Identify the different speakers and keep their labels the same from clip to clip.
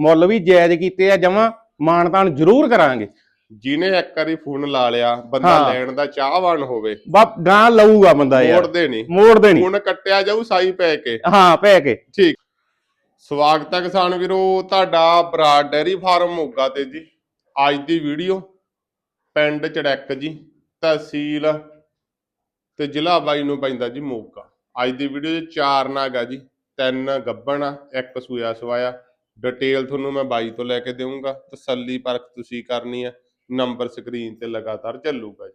Speaker 1: ਮੁੱਲ ਵੀ ਜਾਇਜ਼ ਕੀਤੇ ਆ ਜਮਾ ਮਾਨਤਾਨ ਜ਼ਰੂਰ ਕਰਾਂਗੇ।
Speaker 2: ਜਿਹਨੇ ਇੱਕ ਵਾਰੀ ਫੋਨ ਲਾ ਲਿਆ ਬੰਦਾ
Speaker 1: ਹਾਂ।
Speaker 2: ਲੈਣ ਦਾ ਚਾਹਵਾਨ ਹੋਵੇ।
Speaker 1: ਬਾ ਗਾਂ ਲਊਗਾ ਬੰਦਾ ਯਾਰ।
Speaker 2: ਮੋੜਦੇ ਨਹੀਂ
Speaker 1: ਮੋੜਦੇ ਨਹੀਂ
Speaker 2: ਫੋਨ ਕੱਟਿਆ ਜਾਊ ਸਾਈ ਪੈ ਕੇ।
Speaker 1: ਹਾਂ ਪੈ ਕੇ।
Speaker 2: ਠੀਕ। ਸਵਾਗਤ ਹੈ ਕਿਸਾਨ ਵੀਰੋ ਤੁਹਾਡਾ ਬਰਾਡ ਡੈਰੀ ਫਾਰਮ ਮੋਗਾ ਤੇ ਜੀ। ਅੱਜ ਦੀ ਵੀਡੀਓ ਪਿੰਡ ਚੜੈਕ ਜੀ ਤਹਿਸੀਲ ਤੇ ਜ਼ਿਲ੍ਹਾ ਬਾਈ ਨੂੰ ਪੈਂਦਾ ਜੀ ਮੋਗਾ। ਅੱਜ ਦੀ ਵੀਡੀਓ 'ਚ ਚਾਰ ਨਾਗ ਆ ਜੀ ਤਿੰਨ ਗੱਬਣ ਆ ਇੱਕ ਸੂਆ ਸਵਾਇਆ। ਡਿਟੇਲ ਤੁਹਾਨੂੰ ਮੈਂ ਬਾਈ ਤੋਂ ਲੈ ਕੇ ਦੇਵਾਂਗਾ ਤਸੱਲੀ ਪਰਖ ਤੁਸੀਂ ਕਰਨੀ ਆ ਨੰਬਰ ਸਕਰੀਨ ਤੇ ਲਗਾਤਾਰ ਚੱਲੂਗਾ ਜੀ।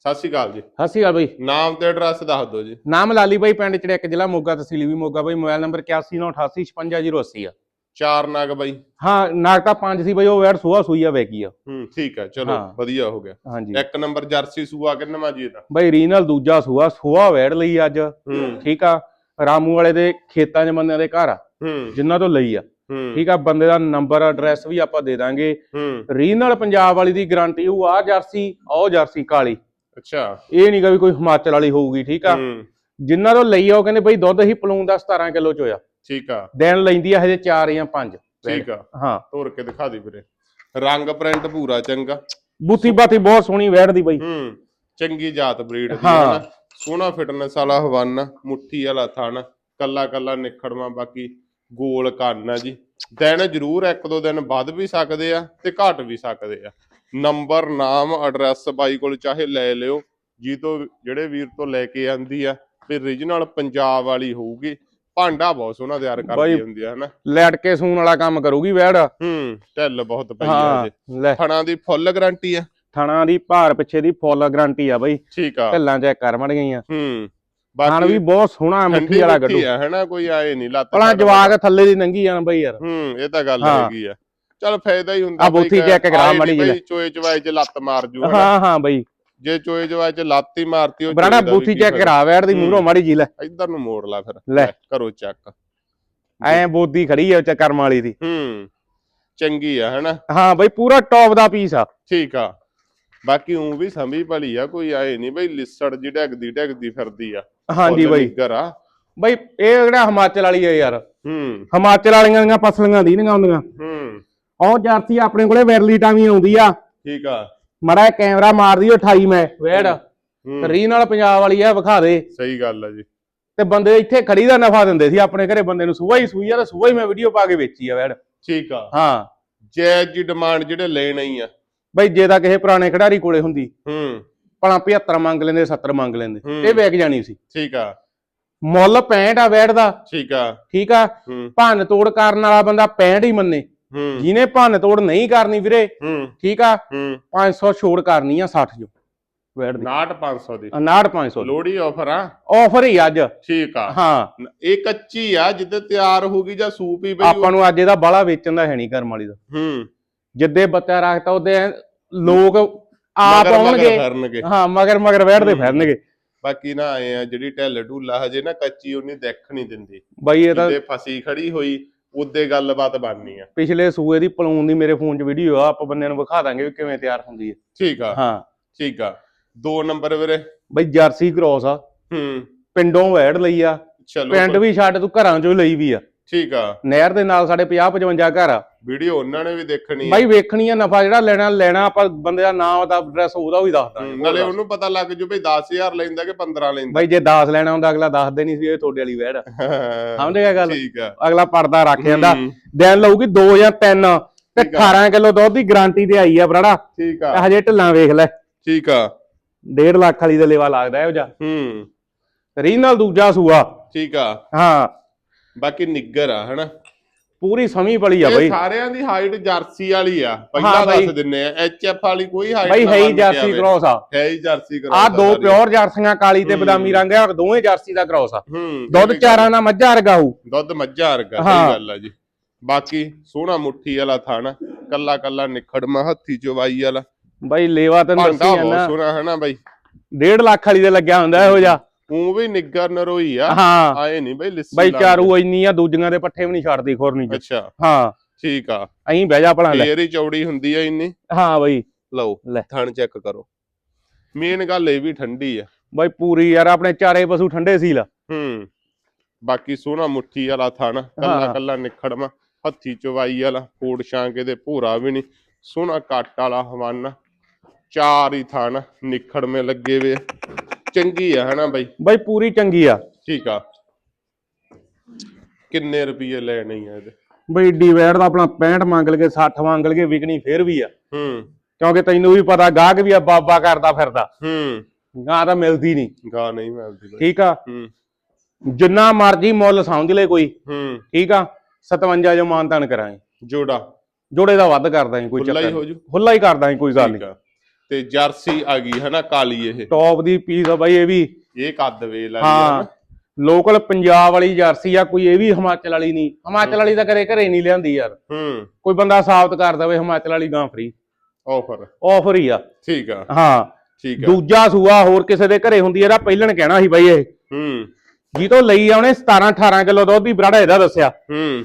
Speaker 2: ਸਤਿ ਸ਼੍ਰੀ ਅਕਾਲ ਜੀ।
Speaker 1: ਸਤਿ ਸ਼੍ਰੀ ਅਕਾਲ ਬਈ।
Speaker 2: ਨਾਮ ਤੇ ਐਡਰੈਸ ਦੱਸ ਦਿਓ ਜੀ।
Speaker 1: ਨਾਮ ਲਾਲੀ ਬਾਈ ਪਿੰਡ ਚੜਿਆਕ ਜ਼ਿਲ੍ਹਾ ਮੋਗਾ ਤਹਿਸੀਲ ਵੀ ਮੋਗਾ ਬਾਈ ਮੋਬਾਈਲ ਨੰਬਰ 8198855080 ਆ।
Speaker 2: ਚਾਰ ਨਾਗ ਬਾਈ।
Speaker 1: ਹਾਂ ਨਾਗ ਤਾਂ ਪੰਜ ਸੀ ਬਾਈ ਉਹ ਵੈਰ ਸੋਆ ਸੂਈ ਆ ਵੇਗੀ ਆ।
Speaker 2: ਹੂੰ ਠੀਕ ਹੈ ਚਲੋ
Speaker 1: ਹਾਂ।
Speaker 2: ਵਧੀਆ ਹੋ ਗਿਆ।
Speaker 1: ਹਾਂਜੀ।
Speaker 2: ਇੱਕ ਨੰਬਰ ਜਰਸੀ ਸੂਆ ਕਿੰਨਵਾਂ ਜੀ ਇਹਦਾ?
Speaker 1: ਬਾਈ ਰੀਨਲ ਦੂਜਾ ਸੂਆ ਸੋਆ ਵੈੜ ਲਈ ਅੱਜ।
Speaker 2: ਹੂੰ।
Speaker 1: ਠੀਕ ਆ ਰਾਮੂ ਵਾਲੇ ਦੇ ਖੇਤਾਂ 'ਚ ਬੰਦਿਆਂ ਦੇ ਘਰ ਆ।
Speaker 2: ਹੂੰ।
Speaker 1: ਜਿਨ੍ਹਾਂ ਤੋਂ ਲਈ ਆ।
Speaker 2: ਹੂੰ
Speaker 1: ਠੀਕ ਆ ਬੰਦੇ ਦਾ ਨੰਬਰ ਐਡਰੈਸ ਵੀ ਆਪਾਂ ਦੇ ਦਾਂਗੇ।
Speaker 2: ਹੂੰ।
Speaker 1: ਰੀਨਲ ਪੰਜਾਬ ਵਾਲੀ ਦੀ ਗਾਰੰਟੀ ਉਹ ਆ ਜਰਸੀ ਉਹ ਜਰਸੀ ਕਾਲੀ।
Speaker 2: ਅੱਛਾ।
Speaker 1: ਇਹ ਨਹੀਂਗਾ ਵੀ ਕੋਈ ਹਿਮਾਚਲ ਵਾਲੀ ਹੋਊਗੀ ਠੀਕ ਆ?
Speaker 2: ਹੂੰ।
Speaker 1: ਜਿਨ੍ਹਾਂ ਤੋਂ ਲਈ ਆ ਉਹ ਕਹਿੰਦੇ ਬਈ ਦੁੱਧ ਹੀ ਪਲੂਣ ਦਾ 17 ਕਿਲੋ ਚ ਹੋਇਆ
Speaker 2: ਠੀਕ ਆ।
Speaker 1: ਦਿਨ ਲੈਂਦੀ ਆ ਹਜੇ 4 ਜਾਂ 5
Speaker 2: ਠੀਕ ਆ।
Speaker 1: ਹਾਂ।
Speaker 2: ਤੋੜ ਕੇ ਦਿਖਾ ਦੀ ਵੀਰੇ। ਰੰਗ ਪ੍ਰਿੰਟ ਪੂਰਾ ਚੰਗਾ।
Speaker 1: ਬੂਥੀ ਬਾਤੀ ਬਹੁਤ ਸੋਹਣੀ ਵੈੜ ਦੀ ਬਈ।
Speaker 2: ਹੂੰ। ਚੰਗੀ ਜਾਤ ਬਰੀਡ ਦੀ
Speaker 1: ਹਾਂ।
Speaker 2: ਹੈ। ਨਾ। ਸੋਹਣਾ ਫਿਟਨੈਸ ਵਾਲਾ ਹਵਾਨਾ ਮੁੱਠੀ ਵਾਲਾ ਥਣ ਕੱਲਾ ਕੱਲਾ ਨਿਖੜਵਾ ਬਾਕੀ ਗੋਲ ਆ ਜੀ। ਦਿਨ ਜ਼ਰੂਰ ਇੱਕ ਦੋ ਦਿਨ ਵੱਧ ਵੀ ਸਕਦੇ ਆ ਤੇ ਘਟ ਵੀ ਸਕਦੇ ਆ। ਨੰਬਰ ਨਾਮ ਐਡਰੈਸ ਬਾਈ ਕੋਲ ਚਾਹੇ ਲੈ ਲਿਓ। ਜੀ ਤੋਂ ਜਿਹੜੇ ਵੀਰ ਤੋਂ ਲੈ ਕੇ ਆਂਦੀ ਆ ਵੀ ਰੀਜਨਲ ਪੰਜਾਬ ਵਾਲੀ ਹੋਊਗੀ। ਭਾਂਡਾ ਬਹੁਤ ਸੋਹਣਾ ਤਿਆਰ ਕਰਦੀ ਹੁੰਦੀ ਆ ਹਨਾ?
Speaker 1: ਲੈਟ ਕੇ ਸੂਣ ਵਾਲਾ ਕੰਮ ਕਰੂਗੀ ਵੈੜ।
Speaker 2: ਹੂੰ ਢਿੱਲ ਬਹੁਤ ਪਈ ਆ ਜੀ ਥਣਾ ਦੀ ਫੁੱਲ ਗਾਰੰਟੀ ਆ।
Speaker 1: ਥਣਾ ਦੀ ਭਾਰ ਪਿੱਛੇ ਦੀ ਫੁੱਲ ਗਾਰੰਟੀ ਆ ਬਈ।
Speaker 2: ਠੀਕ ਆ।
Speaker 1: ਢੱਲਾਂ ਚੈੱਕ ਕਰ ਮੜ ਗਈਆਂ
Speaker 2: ਹੂੰ।
Speaker 1: ਥਣ ਵੀ ਬਹੁਤ ਸੋਹਣਾ ਮਿੱਠੀ ਵਾਲਾ ਗੱਡੂ।
Speaker 2: ਆ ਹਨਾ ਕੋਈ ਆਏ ਨਹੀਂ ਲੱਤ ਛੱਡ
Speaker 1: ਜਵਾਕ ਥੱਲੇ ਦੀ ਨੰਗੀ ਜਾਣ ਬਈ ਯਾਰ।
Speaker 2: ਹੂੰ ਇਹ ਤਾਂ ਗੱਲ
Speaker 1: ਹਾਂ।
Speaker 2: ਹੈਗੀ ਆ। ਚਲ ਫਾਇਦਾ ਹੀ ਹੁੰਦਾ
Speaker 1: ਆ ਬੋਥੀ check ਕਰਾ ਮਾੜੀ
Speaker 2: ਬਈ ਚੋਏ ਚਵਾਏ ਚ ਲੱਤ ਮਾਰ ਜੂ।
Speaker 1: ਹਾਂ ਹਾਂ ਬਈ।
Speaker 2: ਜੇ ਚੋਏ ਚਵਾਏ ਚ ਲੱਤ ਹੀ ਮਾਰਤੀ ਉਹ
Speaker 1: ਬਰਾੜਾ ਬੂਥੀ ਚੈੱਕ। ਕਰਾ ਵੈੜ ਦੀ
Speaker 2: ਹੂੰ।
Speaker 1: ਮੂਹਰੋਂ ਮਾੜੀ ਜੀ ਲੈ।
Speaker 2: ਇੱਧਰ ਨੂੰ ਮੋੜ ਲਾ ਫਿਰ।
Speaker 1: ਲੈ।
Speaker 2: ਕਰੋ ਚੈੱਕ।
Speaker 1: ਐ ਬੋਦੀ ਖੜੀ ਆ ਚੱਕਰ ਵਾਲੀ ਦੀ।
Speaker 2: ਹੂੰ ਚੰਗੀ ਆ ਹਨਾ।
Speaker 1: ਹਾਂ ਬਈ ਪੂਰਾ ਟੌਪ ਦਾ ਪੀਸ ਆ।
Speaker 2: ਠੀਕ ਆ। ਬਾਕੀ ਉਂ ਵੀ ਸੰਭੀ ਭਲੀ ਆ ਕੋਈ ਆਏ ਨਹੀਂ ਬਈ ਲਿਸੜ ਜੀ ਢਗਦੀ ਢਗਦੀ ਫਿਰਦੀ ਆ।
Speaker 1: ਹਾਂਜੀ ਬਈ।
Speaker 2: ਆ।
Speaker 1: ਬਈ ਇਹ ਜਿਹੜਾ ਹਿਮਾਚਲ ਵਾਲੀ ਆ ਯਾਰ।
Speaker 2: ਹੂੰ।
Speaker 1: ਹਿਮਾਚਲ ਵਾਲੀਆਂ ਦੀਆਂ ਫਸਲੀਆਂ ਦੀ ਨਹੀਂ ਆਉਂਦੀਆਂ
Speaker 2: ਹੂੰ।
Speaker 1: ਉਹ ਜਰਸੀ ਆਪਣੇ ਕੋਲੇ ਵੈਰਲੀਟਾਂ ਵੀ ਆਉਂਦੀ ਆ।
Speaker 2: ਠੀਕ ਆ।
Speaker 1: ਮੜਾ ਕੈਮਰਾ ਮਾਰਦੀ 28 ਮੈਂ ਵੈੜ।
Speaker 2: ਹੂੰ।
Speaker 1: ਰੀ ਨਾਲ ਪੰਜਾਬ ਵਾਲੀ ਆ ਵਿਖਾ ਦੇ।
Speaker 2: ਸਹੀ ਗੱਲ ਆ ਜੀ।
Speaker 1: ਤੇ ਬੰਦੇ ਇੱਥੇ ਖੜੀ ਦਾ ਨਫਾ ਦਿੰਦੇ ਸੀ ਆਪਣੇ ਘਰੇ ਬੰਦੇ ਨੂੰ ਸੂਹਾ ਹੀ ਸੂਈ ਆ ਤੇ ਸੂਹਾ ਹੀ ਮੈਂ ਵੀਡੀਓ ਪਾ ਕੇ ਵੇਚੀ ਆ ਵੈੜ।
Speaker 2: ਠੀਕ ਆ।
Speaker 1: ਹਾਂ।
Speaker 2: ਜੈਜ ਜੀ ਡਿਮਾਂਡ ਜਿਹੜੇ ਲੈਣ ਆਈ ਆ।
Speaker 1: ਬਈ ਜੇ ਤਾਂ ਕਿਸੇ ਪੁਰਾਣੇ ਖਿਡਾਰੀ ਕੋਲੇ ਹੁੰਦੀ।
Speaker 2: ਹੂੰ।
Speaker 1: ਭਲਾ 75 ਮੰਗ ਲੈਂਦੇ 70 ਮੰਗ ਲੈਂਦੇ। ਇਹ ਵੇਚ ਜਾਣੀ ਸੀ।
Speaker 2: ਠੀਕ ਆ।
Speaker 1: ਮੁੱਲ 65 ਆ ਵੈੜ ਦਾ।
Speaker 2: ਠੀਕ ਆ।
Speaker 1: ਠੀਕ ਆ? ਭੰਨ ਤੋੜ ਕਰਨ ਵਾਲਾ ਬੰਦਾ 65 ਹੀ ਮੰਨੇ। ਜਿਹਨੇ ਭੰਨ ਤੋੜ ਨਹੀਂ ਕਰਨੀ ਵੀਰੇ ਠੀਕ ਆ?
Speaker 2: ਹੂੰ।
Speaker 1: 500 ਛੋੜ ਕਰਨੀ ਆ 60 ਜੋ ਵੈੜ ਦੀ।
Speaker 2: 500 ਦੀ।
Speaker 1: 59 500
Speaker 2: ਲੋੜੀ ਆਫਰ ਆ।
Speaker 1: ਆਫਰ ਹੀ ਅੱਜ।
Speaker 2: ਠੀਕ ਆ।
Speaker 1: ਹਾਂ।
Speaker 2: ਇਹ ਕੱਚੀ ਆ ਜਿੱਦੇ ਤਿਆਰ ਹੋਊਗੀ ਜਾਂ ਸੂਪ ਹੀ ਪਈ
Speaker 1: ਆਪਾਂ ਨੂੰ ਅੱਜ ਇਹਦਾ ਬਾਲਾ ਵੇਚਣ ਦਾ ਹੈ ਨਹੀਂ ਕਰਮ ਵਾਲੀ ਦਾ।
Speaker 2: ਹੂੰ।
Speaker 1: ਜਿੱਦੇ ਬੱਚਾ ਰੱਖਤਾ ਉਹਦੇ ਲੋਕ ਆਪ
Speaker 2: ਮਗਰ- ਮਗਰ
Speaker 1: ਆਉਣਗੇ ਹਾਂ ਮਗਰ ਮਗਰ
Speaker 2: ਹੂੰ।
Speaker 1: ਫਿਰਨਗੇ।
Speaker 2: ਬਾਕੀ ਨਾ ਆਏ ਆ ਜਿਹੜੀ ਢਿੱਲ ਢੂਲਾ ਹਜੇ ਨਾ ਕੱਚੀ ਉਹਨੇ ਦੇਖ ਨਹੀਂ ਦਿੰਦੀ।
Speaker 1: ਬਾਈ ਇਹ ਤਾਂ
Speaker 2: ਜਿੱਦੇ ਫਸੀ ਖੜੀ ਹੋਈ ਉਦੇ ਗੱਲਬਾਤ ਬਣਨੀ ਆ।
Speaker 1: ਪਿਛਲੇ ਸੂਏ ਦੀ ਪਲੂਨ ਦੀ ਮੇਰੇ ਫੋਨ 'ਚ ਵੀਡੀਓ ਆ ਆਪਾਂ ਬੰਦਿਆਂ ਨੂੰ ਵਿਖਾ ਦਾਂਗੇ ਵੀ ਕਿਵੇਂ ਤਿਆਰ ਹੁੰਦੀ ਹੈ
Speaker 2: ਠੀਕ ਆ।
Speaker 1: ਹਾਂ।
Speaker 2: ਠੀਕ ਆ। ਦੋ ਨੰਬਰ ਵੀਰੇ।
Speaker 1: ਬਈ ਜਰਸੀ ਕ੍ਰੋਸ ਆ।
Speaker 2: ਹੂੰ।
Speaker 1: ਪਿੰਡੋਂ ਵੈੜ ਲਈ ਆ।
Speaker 2: ਚਲੋ
Speaker 1: ਪਿੰਡ ਵੀ ਛੱਡ ਤੂੰ ਘਰਾਂ 'ਚੋਂ ਲਈ ਵੀ ਆ।
Speaker 2: ਠੀਕ ਆ।
Speaker 1: ਨਹਿਰ ਦੇ ਨਾਲ ਸਾਡੇ 50 55 ਘਰ ਆ।
Speaker 2: ਵੀਡੀਓ ਉਹਨਾਂ ਨੇ ਵੀ ਦੇਖਣੀ ਆ।
Speaker 1: ਬਾਈ ਵੇਖਣੀ ਆ ਨਫਾ ਜਿਹੜਾ ਲੈਣਾ ਲੈਣਾ ਆਪਾਂ ਬੰਦੇ ਦਾ ਨਾਮ ਦਾ ਐਡਰੈਸ ਉਹਦਾ ਵੀ ਦੱਸ
Speaker 2: ਹੂੰ,
Speaker 1: ਦਾਂਗੇ
Speaker 2: ਨਾਲੇ ਉਹਨੂੰ ਪਤਾ ਲੱਗ ਜੂ ਬਈ 10000 ਲੈਂਦਾ ਕਿ 15 ਲੈਂਦਾ।
Speaker 1: ਬਾਈ ਜੇ 10 ਲੈਣਾ ਹੁੰਦਾ ਅਗਲਾ ਦੱਸਦੇ ਨਹੀਂ ਸੀ ਇਹ ਤੁਹਾਡੇ ਵਾਲੀ ਵੈੜ। ਆ। ਸਮਝ ਗਿਆ ਗੱਲ?
Speaker 2: ਠੀਕ ਆ।
Speaker 1: ਅਗਲਾ ਪਰਦਾ ਰੱਖ ਜਾਂਦਾ।
Speaker 2: ਹੂੰ,
Speaker 1: ਦਿਨ ਲਊਗੀ 2 ਜਾਂ 3 ਤੇ
Speaker 2: ਠੀਕ ਆ।
Speaker 1: 18 ਕਿਲੋ ਦੁੱਧ ਦੀ ਗਾਰੰਟੀ ਤੇ ਆਈ ਆ ਬਰਾੜਾ।
Speaker 2: ਠੀਕ ਆ।
Speaker 1: ਹਜੇ ਢਿੱਲਾਂ ਵੇਖ ਲੈ।
Speaker 2: ਠੀਕ ਆ।
Speaker 1: 1.5 ਲੱਖ ਵਾਲੀ ਦੇ ਲੇਵਾ ਲੱਗਦਾ ਇਹੋ ਜਿਹਾ।
Speaker 2: ਹੂੰ।
Speaker 1: ਰੀਨਲ ਦੂਜਾ ਸੂਆ।
Speaker 2: ਠੀਕ ਆ।
Speaker 1: ਹਾਂ।
Speaker 2: ਬਾਕੀ ਨਿੱਗਰ ਆ ਹਨਾ?
Speaker 1: ਪੂਰੀ ਸਮੀ ਪਲੀ ਆ
Speaker 2: ਇਹ
Speaker 1: ਬਈ।
Speaker 2: ਸਾਰਿਆਂ ਦੀ ਹਾਈਟ ਜਰਸੀ ਵਾਲੀ ਆ।
Speaker 1: ਹਾਂ
Speaker 2: ਪਹਿਲਾਂ। ਦੱਸ ਦਿੰਨੇ ਆ ਐਚਐਫ ਵਾਲੀ ਕੋਈ ਹਾਈਟ
Speaker 1: ਬਈ ਹੈ ਹੀ ਜਰਸੀ ਕ੍ਰੋਸ ਆ।
Speaker 2: ਹੈ ਹੀ ਜਰਸੀ ਕ੍ਰੋਸ
Speaker 1: ਆ ਦੋ ਪਿਓਰ ਜਰਸੀਆਂ ਕਾਲੀ ਤੇ
Speaker 2: ਹੂੰ।
Speaker 1: ਬਦਾਮੀ ਰੰਗ ਆ ਦੋਵੇਂ ਜਰਸੀ ਦਾ ਕ੍ਰੋਸ ਆ।
Speaker 2: ਹੂੰ
Speaker 1: ਦੁੱਧ ਚਾਰਾਂ ਨਾਲ ਮੱਝਾਂ ਵਰਗਾ ਹੋਊ।
Speaker 2: ਦੁੱਧ ਮੱਝਾਂ ਵਰਗਾ
Speaker 1: ਹਾਂ।
Speaker 2: ਸਹੀ ਗੱਲ ਆ ਜੀ। ਬਾਕੀ ਸੋਹਣਾ ਮੁੱਠੀ ਵਾਲਾ ਥਾਣਾ ਕੱਲਾ ਕੱਲਾ ਨਿਖੜਮਾ ਹੱਥੀ ਚਵਾਈ ਵਾਲਾ।
Speaker 1: ਬਈ ਲੇਵਾ ਤੈਨੂੰ ਦੱਸੀ ਜਾਂਦਾ।
Speaker 2: ਸੋਹਣਾ ਹਨਾ ਬਾਈ?
Speaker 1: 1.5 ਲੱਖ ਵਾਲੀ ਦੇ ਲੱਗਿਆ ਹੁੰਦਾ ਇਹੋ ਜਿਹਾ।
Speaker 2: ਉਹ ਵੀ ਨਿੱਗਰ ਨਰੋਈ ਆ।
Speaker 1: ਹਾਂ।
Speaker 2: ਆਏ ਨਹੀਂ ਬਈ ਲਿੱਸੀ
Speaker 1: ਬਈ ਚਾਰੂ ਇੰਨੀ ਆ ਦੂਜੀਆਂ ਦੇ ਪੱਠੇ ਵੀ ਨਹੀਂ ਛੱਡਦੀ ਖੁਰਨੀ ਚ
Speaker 2: ਅੱਛਾ।
Speaker 1: ਹਾਂ।
Speaker 2: ਠੀਕ ਆ।
Speaker 1: ਅਹੀਂ ਬਹਿ ਜਾ ਭਲਾ ਲੈ।
Speaker 2: ਫੇਰ ਹੀ ਚੌੜੀ ਹੁੰਦੀ ਆ ਇੰਨੀ।
Speaker 1: ਹਾਂ ਬਈ।
Speaker 2: ਲਓ। ਥਣ ਚੈੱਕ ਕਰੋ। ਮੇਨ ਗੱਲ ਇਹ ਵੀ ਠੰਡੀ ਆ।
Speaker 1: ਬਈ ਪੂਰੀ ਯਾਰ ਆਪਣੇ ਚਾਰੇ ਪਸ਼ੂ ਠੰਡੇ ਸੀ ਲਾ
Speaker 2: ਹੂੰ। ਬਾਕੀ ਸੋਹਣਾ ਮੁੱਠੀ ਵਾਲਾ ਥਣ ਕੱਲਾ। ਕੱਲਾ ਨਿਖੜਮਾ ਹੱਥੀ ਚਵਾਈ ਵਾਲਾ ਕੋੜ ਛਾਂਕੇ ਦੇ ਭੂਰਾ ਵੀ ਨਹੀਂ ਸੋਹਣਾ ਕੱਟ ਵਾਲਾ ਹਵਾਨਾ। ਚਾਰ ਹੀ ਥਾਨ ਨਿਖੜਵੇਂ ਲੱਗੇ ਵੇ। ਚੰਗੀ ਆ ਹਨਾ ਬਾਈ?
Speaker 1: ਬਾਈ ਪੂਰੀ ਚੰਗੀ ਆ।
Speaker 2: ਠੀਕ ਆ। ਕਿੰਨੇ ਰੁਪਏ ਲੈਣੇ ਆ ਇਹਦੇ?
Speaker 1: ਬਈ ਡਿਵਾਈਡ ਦਾ ਆਪਣਾ 65 ਮੰਗ ਲਗੇ 60 ਮੰਗ ਲਗੇ ਵਿਕਣੀ ਫੇਰ ਵੀ ਆ।
Speaker 2: ਹੂੰ।
Speaker 1: ਕਿਉਂਕਿ ਤੈਨੂੰ ਵੀ ਪਤਾ ਗਾਹਕ ਵੀ ਆ ਬਾਬਾ ਕਰਦਾ ਫਿਰਦਾ।
Speaker 2: ਹੂੰ।
Speaker 1: ਗਾਂ ਤਾਂ ਮਿਲਦੀ ਨਹੀਂ।
Speaker 2: ਗਾ ਨਹੀਂ ਮਿਲਦੀ ਬਾਈ।
Speaker 1: ਠੀਕ ਆ?
Speaker 2: ਹੂੰ।
Speaker 1: ਜਿੰਨਾ ਮਰਜ਼ੀ ਮੁੱਲ ਸਮਝ ਲੈ ਕੋਈ।
Speaker 2: ਹੂੰ।
Speaker 1: ਠੀਕ ਆ? 57 ਜੋ ਮਾਨਤਾਨ ਕਰਾਂਗੇ।
Speaker 2: ਜੋੜਾ।
Speaker 1: ਜੋੜੇ ਦਾ ਵੱਧ ਕਰਦਾ ਕੋਈ
Speaker 2: ਹੀ
Speaker 1: ਚੱਕਰ
Speaker 2: ਹੋ। ਜੂ।
Speaker 1: ਖੁੱਲਾ ਹੀ ਕਰਦਾ ਕੋਈ ਗੱਲ
Speaker 2: ਠੀਕ
Speaker 1: ਨਹੀਂ।
Speaker 2: ਆ ਤੇ ਜਰਸੀ ਆ ਗਈ ਹਨਾ ਕਾਲੀ ਇਹ।
Speaker 1: ਟੌਪ ਦੀ ਪੀਸ ਆ ਬਾਈ ਇਹ ਵੀ।
Speaker 2: ਇਹ ਕੱਦ ਵੇਲ ਆ
Speaker 1: ਹਾਂ। ਲੋਕਲ ਪੰਜਾਬ ਵਾਲੀ ਜਰਸੀ ਆ ਕੋਈ ਇਹ ਵੀ ਹਿਮਾਚਲ ਵਾਲੀ ਨਹੀਂ। ਹਿਮਾਚਲ ਵਾਲੀ ਤਾਂ ਕਰੇ ਘਰੇ ਨਹੀਂ ਲਿਆਂਦੀ ਯਾਰ।
Speaker 2: ਹੂੰ।
Speaker 1: ਕੋਈ ਬੰਦਾ ਸਾਬਤ ਕਰ ਦਵੇ ਹਿਮਾਚਲ ਵਾਲੀ ਗਾਂ ਫਰੀ
Speaker 2: ਆਫਰ
Speaker 1: ਆਫਰ ਹੀ ਆ।
Speaker 2: ਠੀਕ ਆ।
Speaker 1: ਹਾਂ।
Speaker 2: ਠੀਕ ਆ।
Speaker 1: ਦੂਜਾ ਸੂਆ ਹੋਰ ਕਿਸੇ ਦੇ ਘਰੇ ਹੁੰਦੀ ਇਹਦਾ ਪਹਿਲਣ ਕਹਿਣਾ ਸੀ ਬਾਈ ਇਹ।
Speaker 2: ਹੂੰ।
Speaker 1: ਜੀ ਤੋਂ ਲਈ ਆ ਉਹਨੇ 17 18 ਕਿਲੋ ਦੁੱਧ ਦੀ ਬਰਾੜਾ ਇਹਦਾ ਦੱਸਿਆ।
Speaker 2: ਹੂੰ।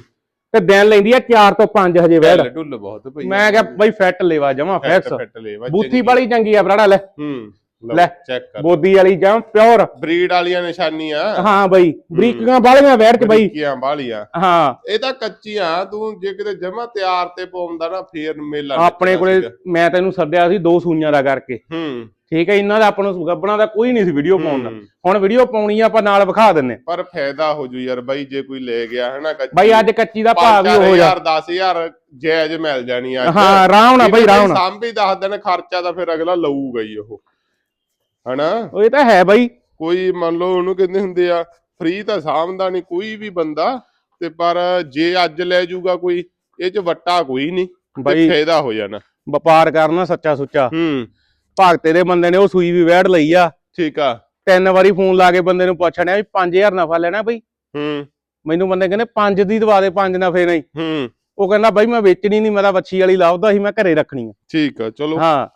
Speaker 1: ਤੇ ਦਿਨ ਲੈਂਦੀ ਆ 4 ਤੋਂ 5 ਹਜੇ ਵੈੜ।
Speaker 2: ਢਿੱਲ ਬਹੁਤ ਪਈ
Speaker 1: ਮੈਂ ਕਿਹਾ ਬਾਈ ਫਿੱਟ ਲੈਵਾ ਜਮਾ
Speaker 2: ਫਿੱਟ
Speaker 1: ਫਿਕਸ
Speaker 2: ਫਿੱਟ
Speaker 1: ਬੂਥੀ। ਵਾਲੀ ਚੰਗੀ ਆ ਬਰਾੜਾ ਲੈ।
Speaker 2: ਹੂੰ
Speaker 1: ਲੈ।
Speaker 2: ਚੈੱਕ ਕਰ।
Speaker 1: ਬੋਦੀ ਵਾਲੀ ਜਮ ਪਿਓਰ।
Speaker 2: ਬਰੀਡ ਵਾਲੀਆਂ ਨਿਸ਼ਾਨੀਆਂ।
Speaker 1: ਹਾਂ ਬਾਈ ਬਰੀਕਾਂ ਵਾਲੀਆਂ ਵੈੜ ਚ ਬਾਈ।
Speaker 2: ਬਰੀਕੀਆਂ ਵਾਲੀਆਂ।
Speaker 1: ਹਾਂ।
Speaker 2: ਇਹ ਤਾਂ ਕੱਚੀਆਂ ਤੂੰ ਜੇ ਕਿਤੇ ਜਮਾ ਤਿਆਰ ਤੇ ਪਾਉਂਦਾ ਨਾ ਫੇਰ ਮੇਲਾ
Speaker 1: ਆਪਣੇ ਕੋਲੇ। ਮੈਂ ਤੈਨੂੰ ਸੱਦਿਆ ਸੀ ਦੋ ਸੂਈਆਂ ਦਾ ਕਰਕੇ।
Speaker 2: ਹੂੰ।
Speaker 1: ਠੀਕ ਹੈ ਇਹਨਾਂ ਦਾ ਆਪਾਂ ਨੂੰ ਗੱਬਣਾ ਦਾ ਕੋਈ ਨਹੀਂ ਸੀ ਵੀਡੀਓ ਪਾਉਣ ਦਾ। ਹੁਣ ਵੀਡੀਓ ਪਾਉਣੀ ਆ ਆਪਾਂ ਨਾਲ ਵਿਖਾ ਦਿੰਨੇ
Speaker 2: ਪਰ ਫਾਇਦਾ ਹੋ ਜੂ ਯਾਰ ਬਾਈ ਜੇ ਕੋਈ ਲੈ ਗਿਆ ਹਨਾ ਕੱਚੀ।
Speaker 1: ਬਾਈ ਅੱਜ ਕੱਚੀ ਦਾ ਭਾਅ ਵੀ ਹੋ ਜਾ।
Speaker 2: 10000 ਜਾਇਜ਼ ਮਿਲ ਜਾਣੀ ਅੱਜ।
Speaker 1: ਹਾਂ ਆਰਾਮ ਨਾਲ ਬਾਈ ਆਰਾਮ ਨਾਲ।
Speaker 2: ਸਾਂਭੀ ਦੱਸ ਦੇਣ ਖਰਚਾ ਤਾਂ ਫਿਰ ਅਗਲਾ ਲਊਗਾ ਹੀ ਉਹ। ਹਨਾ?
Speaker 1: ਉਹ ਇਹ ਤਾਂ ਹੈ ਬਾਈ।
Speaker 2: ਕੋਈ ਮੰਨ ਲਓ ਉਹਨੂੰ ਕਹਿੰਦੇ ਹੁੰਦੇ ਆ ਫ੍ਰੀ ਤਾਂ ਸਾਂਭਦਾ ਨਹੀਂ ਕੋਈ ਵੀ ਬੰਦਾ ਤੇ ਪਰ ਜੇ ਅੱਜ ਲੈ ਜਾਊਗਾ ਕੋਈ ਇਹ ਚ ਵੱਟਾ ਕੋਈ ਨਹੀਂ
Speaker 1: ਬਾਈ।
Speaker 2: ਫਾਇਦਾ ਹੋ ਜਾਣਾ।
Speaker 1: ਵਪਾਰ ਕਰਨਾ ਸੱਚਾ ਸੁੱਚਾ।
Speaker 2: ਹੂੰ।
Speaker 1: ਭਗਤੇ ਦੇ ਬੰਦੇ ਨੇ ਉਹ ਸੂਈ ਵੀ ਵੈੜ ਲਈ ਆ।
Speaker 2: ਠੀਕ ਆ।
Speaker 1: ਤਿੰਨ ਵਾਰੀ ਫੋਨ ਲਾ ਕੇ ਬੰਦੇ ਨੂੰ ਪੁੱਛਣਿਆ ਵੀ 5000 ਨਫਾ ਲੈਣਾ ਬਈ।
Speaker 2: ਹੂੰ।
Speaker 1: ਮੈਨੂੰ ਬੰਦੇ ਕਹਿੰਦੇ 5 ਦੀ ਦਵਾ ਦੇ 5 ਨਫੇ ਨਹੀਂ।
Speaker 2: ਹੂੰ।
Speaker 1: ਉਹ ਕਹਿੰਦਾ ਬਾਈ ਮੈਂ ਵੇਚਣੀ ਨਹੀਂ ਮੈਂ ਤਾਂ ਵੱਛੀ ਵਾਲੀ ਲਾਉਦਾ ਸੀ ਮੈਂ ਘਰੇ ਰੱਖਣੀ ਆ।
Speaker 2: ਠੀਕ ਆ ਚਲੋ।
Speaker 1: ਹਾਂ।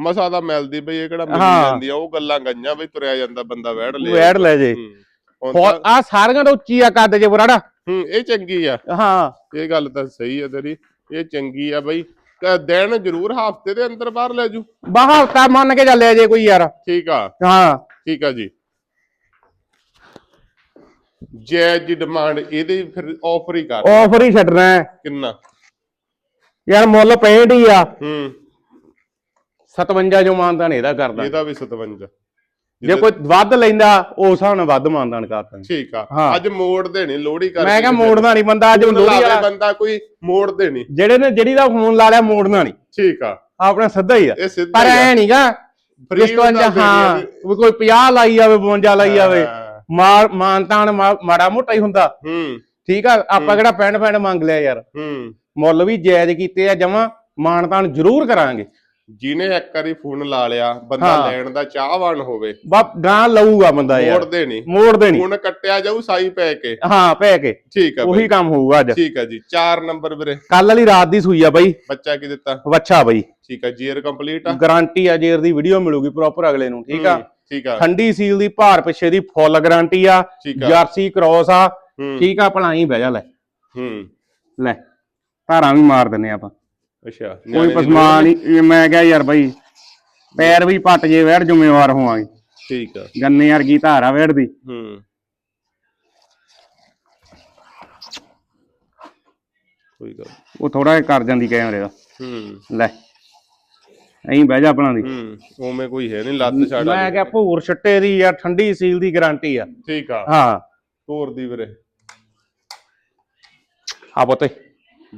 Speaker 2: ਮਸਾ ਦਾ ਮਿਲਦੀ ਬਈ ਇਹ ਕਿਹੜਾ ਮਿਲ। ਜਾਂਦੀ ਆ ਉਹ ਗੱਲਾਂ ਗਈਆਂ ਬਈ ਤੁਰਿਆ ਜਾਂਦਾ ਬੰਦਾ ਵੈੜ ਲੈ।
Speaker 1: ਵੈੜ ਲੈ ਜੇ।
Speaker 2: ਹੂੰ। ਹੁਣ ਤਾਂ-
Speaker 1: ਆ ਸਾਰੀਆਂ ਤੋਂ ਉੱਚੀ ਆ ਕੱਦ ਜੇ ਬਰਾੜਾ।
Speaker 2: ਹੂੰ ਇਹ ਚੰਗੀ ਆ।
Speaker 1: ਹਾਂ।
Speaker 2: ਇਹ ਗੱਲ ਤਾਂ ਸਹੀ ਆ ਤੇਰੀ ਇਹ ਚੰਗੀ ਆ ਬਈ। ਦਿਨ ਜ਼ਰੂਰ ਹਫ਼ਤੇ ਦੇ ਅੰਦਰ ਬਾਹਰ ਲੈ ਜੂ
Speaker 1: ਬਾਹਰ ਹਫਤਾ ਮੰਨ ਕੇ ਚੱਲਿਆ ਜੇ ਕੋਈ ਯਾਰ।
Speaker 2: ਠੀਕ ਆ।
Speaker 1: ਹਾਂ।
Speaker 2: ਠੀਕ ਆ ਜੀ। ਜੈ ਜੀ ਡਿਮਾਂਡ ਇਹਦੇ ਫਿਰ ਆਫਰ ਹੀ ਕਰ
Speaker 1: ਆਫਰ ਹੀ ਛੱਡਣਾ ਹੈ।
Speaker 2: ਕਿੰਨਾ?
Speaker 1: ਯਾਰ ਮੁੱਲ 65 ਹੀ ਆ।
Speaker 2: ਹੂੰ।
Speaker 1: 57 ਜੋ ਮਾਨਦਾਨ ਇਹਦਾ ਕਰਦਾ।
Speaker 2: ਇਹਦਾ ਵੀ 57
Speaker 1: ਜੇ ਕੋਈ ਵੱਧ ਲੈਂਦਾ ਉਸ ਹਿਸਾਬ ਨਾਲ ਵੱਧ ਮਾਨਦਾਨ ਕਰਦਾ
Speaker 2: ਠੀਕ ਆ। ਅੱਜ ਮੋੜ ਦੇਣੀ ਲੋੜੀ ਕਰ
Speaker 1: ਮੈਂ ਕਿਹਾ ਮੋੜਨਾ ਨਹੀਂ ਬੰਦਾ ਅੱਜ ਲੋਹੜੀ ਵਾਲਾ
Speaker 2: ਬੰਦਾ ਕੋਈ ਮੋੜ ਦੇਣੀ।
Speaker 1: ਜਿਹੜੇ ਨੇ ਜਿਹੜੀ ਦਾ ਫੋਨ ਲਾ ਲਿਆ ਮੋੜਨਾ ਨਹੀਂ।
Speaker 2: ਠੀਕ ਆ।
Speaker 1: ਆਪਣਾ ਸਿੱਧਾ ਹੀ ਆ। ਪਰ। ਐ ਨਹੀਂਗਾ
Speaker 2: ਹੁੰਦਾ
Speaker 1: ਹਾਂ ਕੋਈ 50 ਲਾਈ ਜਾਵੇ 52 ਲਾਈ ਜਾਵੇ। ਮਾਰ ਮਾਨਤਾਨ ਮਾੜਾ ਮੋਟਾ ਹੀ ਹੁੰਦਾ।
Speaker 2: ਹੂੰ।
Speaker 1: ਠੀਕ ਆ? ਆਪਾਂ ਕਿਹੜਾ ਪੈਂਡ ਪੈਂਡ ਮੰਗ ਲਿਆ ਯਾਰ।
Speaker 2: ਹੂੰ।
Speaker 1: ਮੁੱਲ ਵੀ ਜਾਇਜ਼ ਕੀਤੇ ਆ ਜਮਾ ਮਾਨਤਾਨ ਜ਼ਰੂਰ ਕਰਾਂਗੇ।
Speaker 2: ਜਿਹਨੇ ਇੱਕ ਵਾਰੀ ਫੋਨ ਲਾ ਲਿਆ ਬੰਦਾ। ਲੈਣ ਦਾ ਚਾਹਵਾਨ ਹੋਵੇ।
Speaker 1: ਬਾ ਗਾਂ ਲਊਗਾ ਬੰਦਾ ਯਾਰ।
Speaker 2: ਮੋੜ ਦੇਣੀ
Speaker 1: ਮੋੜ ਦੇਣੀ
Speaker 2: ਹੁਣ ਕੱਟਿਆ ਜਾਊ ਸਾਈ ਪੈ ਕੇ।
Speaker 1: ਹਾਂ ਪੈ ਕੇ।
Speaker 2: ਠੀਕ ਆ
Speaker 1: ਉਹੀ ਕੰਮ ਹੋਊਗਾ ਅੱਜ।
Speaker 2: ਠੀਕ ਆ ਜੀ। 4 ਨੰਬਰ ਵੀਰੇ।
Speaker 1: ਕੱਲ ਵਾਲੀ ਰਾਤ ਦੀ ਸੂਈ ਆ ਬਾਈ।
Speaker 2: ਬੱਚਾ ਕੀ ਦਿੱਤਾ?
Speaker 1: ਵੱਛਾ ਬਾਈ।
Speaker 2: ਠੀਕ ਆ ਜੀਅਰ ਕੰਪਲੀਟ ਆ?
Speaker 1: ਗਾਰੰਟੀ ਆ ਜੇਰ ਦੀ ਵੀਡੀਓ ਮਿਲੂਗੀ ਪ੍ਰੋਪਰ ਅਗਲੇ ਨੂੰ ਠੀਕ ਆ?
Speaker 2: ਠੀਕ ਆ।
Speaker 1: ਠੰਡੀ ਸੀਲ ਦੀ ਭਾਰ ਪਿੱਛੇ ਦੀ ਫੁੱਲ ਗਾਰੰਟੀ ਆ। ਜਰਸੀ ਕ੍ਰੋਸ ਆ। ਠੀਕ ਆ ਭਲਾਈ ਬਹਿ ਜਾ ਲੈ।
Speaker 2: ਹੂੰ।
Speaker 1: ਲੈ ਧਾਰਾਂ ਵੀ ਮਾਰ ਦਿੰਨੇ ਆਪਾਂ।
Speaker 2: ਅੱਛਾ।
Speaker 1: ਕੋਈ ਪਸਮਾ ਨਹੀਂ। ਮੈਂ ਕਿਹਾ ਯਾਰ ਬਾਈ ਪੈਰ ਵੀ ਪੱਟ ਜੇ ਵੈੜ ਜ਼ਿੰਮੇਵਾਰ ਹੋਵਾਂਗੇ।
Speaker 2: ਠੀਕ ਆ।
Speaker 1: ਗੰਨੇ ਵਰਗੀ ਧਾਰ ਵੈੜ ਦੀ।
Speaker 2: ਹੂੰ। ਕੋਈ ਗੱਲ
Speaker 1: ਉਹ ਥੋੜਾ ਜਿਹਾ ਕਰ ਜਾਂਦੀ ਕੈਮਰੇ ਦਾ।
Speaker 2: ਹੂੰ।
Speaker 1: ਲੈ ਐਂ ਬਹਿ ਜਾ ਆਪਣਾ ਦੀ।
Speaker 2: ਹੂੰ ਉਵੇਂ ਕੋਈ ਹੈ ਨਹੀਂ ਲੱਤ ਛਾੜਾ
Speaker 1: ਮੈਂ ਕਿਹਾ ਭੂਰ ਛੱਟੇ ਦੀ ਯਾਰ ਠੰਡੀ ਸੀਲ ਦੀ ਗਾਰੰਟੀ ਆ।
Speaker 2: ਠੀਕ ਆ।
Speaker 1: ਹਾਂ।
Speaker 2: ਤੋਰ ਦੀ ਵੀਰੇ।
Speaker 1: ਆ ਪੁੱਤੇ।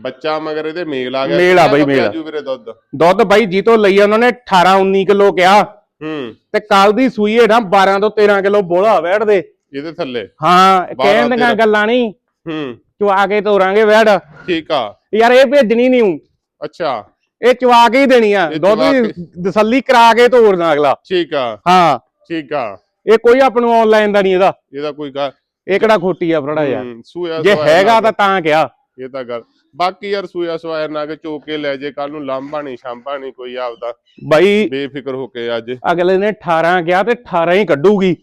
Speaker 2: ਬੱਚਾ ਮਗਰ ਇਹਦੇ ਮੇਲ ਆ ਗਿਆ।
Speaker 1: ਮੇਲ ਆ
Speaker 2: ਕਿੰਨਾ
Speaker 1: ਬਈ,
Speaker 2: ਕੁ
Speaker 1: ਮੇਲ ਆ।
Speaker 2: ਪਿਆਜੂ ਵੀਰੇ ਦੁੱਧ?
Speaker 1: ਦੁੱਧ ਬਾਈ ਜੀ ਤੋਂ ਲਈ ਆ ਉਹਨਾਂ ਨੇ 18 19 ਕਿਲੋ ਕਿਹਾ।
Speaker 2: ਹੂੰ।
Speaker 1: ਤੇ ਕੱਲ ਦੀ ਸੂਈ ਹੈ ਨਾ 12 ਤੋਂ 13 ਕਿਲੋ ਬੋਲਾ ਵੈੜ ਦੇ।
Speaker 2: ਇਹਦੇ ਥੱਲੇ?
Speaker 1: ਹਾਂ ਕਹਿਣ ਦੀਆਂ
Speaker 2: 13
Speaker 1: ਗੱਲਾਂ ਨਹੀਂ
Speaker 2: ਹੂੰ।
Speaker 1: ਚਵਾ ਕੇ ਤੋਰਾਂਗੇ ਵੈੜ।
Speaker 2: ਠੀਕ ਆ।
Speaker 1: ਯਾਰ ਇਹ ਭੇਜਣੀ ਨਹੀਂ ਹੂੰ।
Speaker 2: ਅੱਛਾ।
Speaker 1: ਇਹ ਚਵਾ ਕੇ ਹੀ ਦੇਣੀ ਆ।
Speaker 2: ਇਹ
Speaker 1: ਦੁੱਧ
Speaker 2: ਚਵਾ
Speaker 1: ਦੀ ਤਸੱਲੀ ਕਰਾ ਕੇ ਤੋਰਨਾ ਅਗਲਾ।
Speaker 2: ਠੀਕ ਆ।
Speaker 1: ਹਾਂ।
Speaker 2: ਠੀਕ ਆ।
Speaker 1: ਇਹ ਕੋਈ ਆਪ ਨੂੰ ਆਨਲਾਈਨ ਦਾ ਨਹੀਂ ਇਹਦਾ।
Speaker 2: ਇਹਦਾ ਕੋਈ ਗੱਲ
Speaker 1: ਇਹ ਕਿਹੜਾ ਖੋਟੀ ਆ ਫੜਾ ਯਾਰ
Speaker 2: ਹੂੰ,
Speaker 1: ਜੇ ਹੈਗਾ ਤਾਂ ਤਾਂ ਕਿਹਾ।
Speaker 2: ਇਹ ਤਾਂ ਗੱਲ ਬਾਕੀ ਯਾਰ ਸੂਇਆ ਸਵਾਇਆ ਨਾ ਕਿ ਚੋਕੇ ਲੈ ਜੇ ਕੱਲ ਨੂੰ ਲਾਂਭਾ ਨਹੀਂ ਸ਼ਾਂਭਾ ਨਹੀਂ ਕੋਈ ਆਪਦਾ।
Speaker 1: ਬਾਈ
Speaker 2: ਬੇਫਿਕਰ ਹੋ ਕੇ ਅੱਜ।
Speaker 1: ਅਗਲੇ ਨੇ 18 ਕਿਹਾ ਤੇ 18 ਹੀ ਕੱਢੂਗੀ।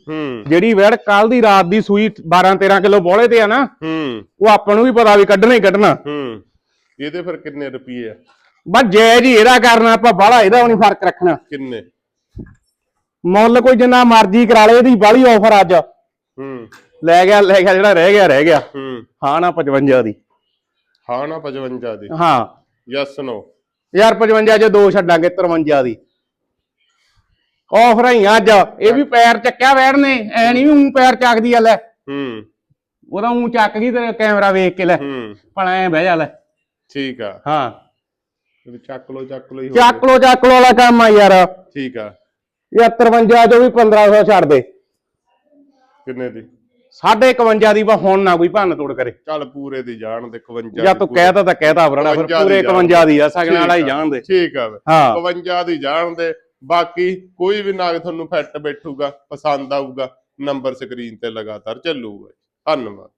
Speaker 1: ਜਿਹੜੀ ਵੈੜ ਕੱਲ ਦੀ ਰਾਤ ਦੀ ਸੂਈ 12 13 ਕਿਲੋ ਬੋਲੇ ਤੇ ਆ ਨਾ ਉਹ ਆਪਾਂ ਨੂੰ ਵੀ ਪਤਾ ਵੀ ਕੱਢਣਾ ਹੀ ਕੱਢਣਾ।
Speaker 2: ਇਹਦੇ ਫਿਰ ਕਿੰਨੇ ਰੁਪਏ ਆ?
Speaker 1: ਬਸ ਜੈ ਜੀ ਇਹਦਾ ਕਰਨਾ ਆਪਾਂ ਬਾਹਲਾ ਇਹਦਾ ਵੀ ਨਹੀਂ ਫ਼ਰਕ ਰੱਖਣਾ।
Speaker 2: ਕਿੰਨੇ?
Speaker 1: ਮੁੱਲ ਕੋਈ ਜਿੰਨਾ ਮਰਜ਼ੀ ਕਰਾ ਲੇ ਇਹਦੀ ਬਾਹਲੀ ਆਫਰ ਅੱਜ।
Speaker 2: ਹੂੰ।
Speaker 1: ਲੈ ਗਿਆ ਲੈ ਗਿਆ ਜਿਹੜਾ ਰਹਿ ਗਿਆ ਰਹਿ ਗਿਆ।
Speaker 2: ਹੂੰ।
Speaker 1: ਹਾਂ ਨਾ 55 ਦੀ।
Speaker 2: ਹਾਂ ਨਾ 55 ਦੀ।
Speaker 1: ਹਾਂ।
Speaker 2: ਯੈਸ ਨੋ
Speaker 1: ਯਾਰ 55 ਚ ਦੋ ਛੱਡਾਂਗੇ 53 ਦੀ। ਆਫਰ ਹੀ ਅੱਜ। ਇਹ ਵੀ ਪੈਰ ਚੱਕਿਆ ਵੈੜ ਨੇ ਐ ਨਹੀਂ ਊਂ ਪੈਰ ਚੱਕਦੀ ਆ ਲੈ।
Speaker 2: ਹੂੰ।
Speaker 1: ਉਹਦਾ ਊਂ ਚੱਕ ਗਈ ਤੇ ਕੈਮਰਾ ਵੇਖ ਕੇ ਲੈ।
Speaker 2: ਹੂੰ।
Speaker 1: ਪਰ ਐ ਬਹਿ ਜਾ ਲੈ।
Speaker 2: ਠੀਕ ਆ।
Speaker 1: ਹਾਂ।
Speaker 2: ਚੱਕ ਲੋ ਚੱਕ ਲੋ
Speaker 1: ਚੱਕ ਲੋ ਚੱਕ ਲੋ ਵਾਲਾ ਕੰਮ ਆ ਯਾਰ।
Speaker 2: ਠੀਕ ਆ।
Speaker 1: ਯਾਰ 53 ਚੋਂ ਵੀ 1500 ਛੱਡ ਦੇ।
Speaker 2: ਕਿੰਨੇ ਦੀ?
Speaker 1: 51 ਦੀ ਬਾ ਹੁਣ ਨਾ ਕੋਈ ਭੰਨ ਤੋੜ ਕਰੇ।
Speaker 2: ਚੱਲ ਪੂਰੇ ਦੀ ਜਾਣ ਦੇ 51
Speaker 1: ਜਾਂ ਤੂੰ ਕਹਿਤਾ ਤਾਂ ਕਹਿਤਾ ਭਰਣਾ ਫਿਰ
Speaker 2: 52
Speaker 1: ਪੂਰੇ
Speaker 2: ਦੀ
Speaker 1: 51 ਦੀ ਆ ਸਗਣ ਵਾਲਾ ਹੀ ਜਾਣ ਦੇ
Speaker 2: ਠੀਕ ਆ ਵੇ।
Speaker 1: ਹਾਂ।
Speaker 2: 52 ਦੀ ਜਾਣ ਦੇ ਬਾਕੀ ਕੋਈ ਵੀ ਨਾਗ ਤੁਹਾਨੂੰ ਫਿੱਟ ਬੈਠੂਗਾ ਪਸੰਦ ਆਊਗਾ ਨੰਬਰ ਸਕਰੀਨ ਤੇ ਲਗਾਤਾਰ ਚੱਲੂਗਾ ਧੰਨਵਾਦ।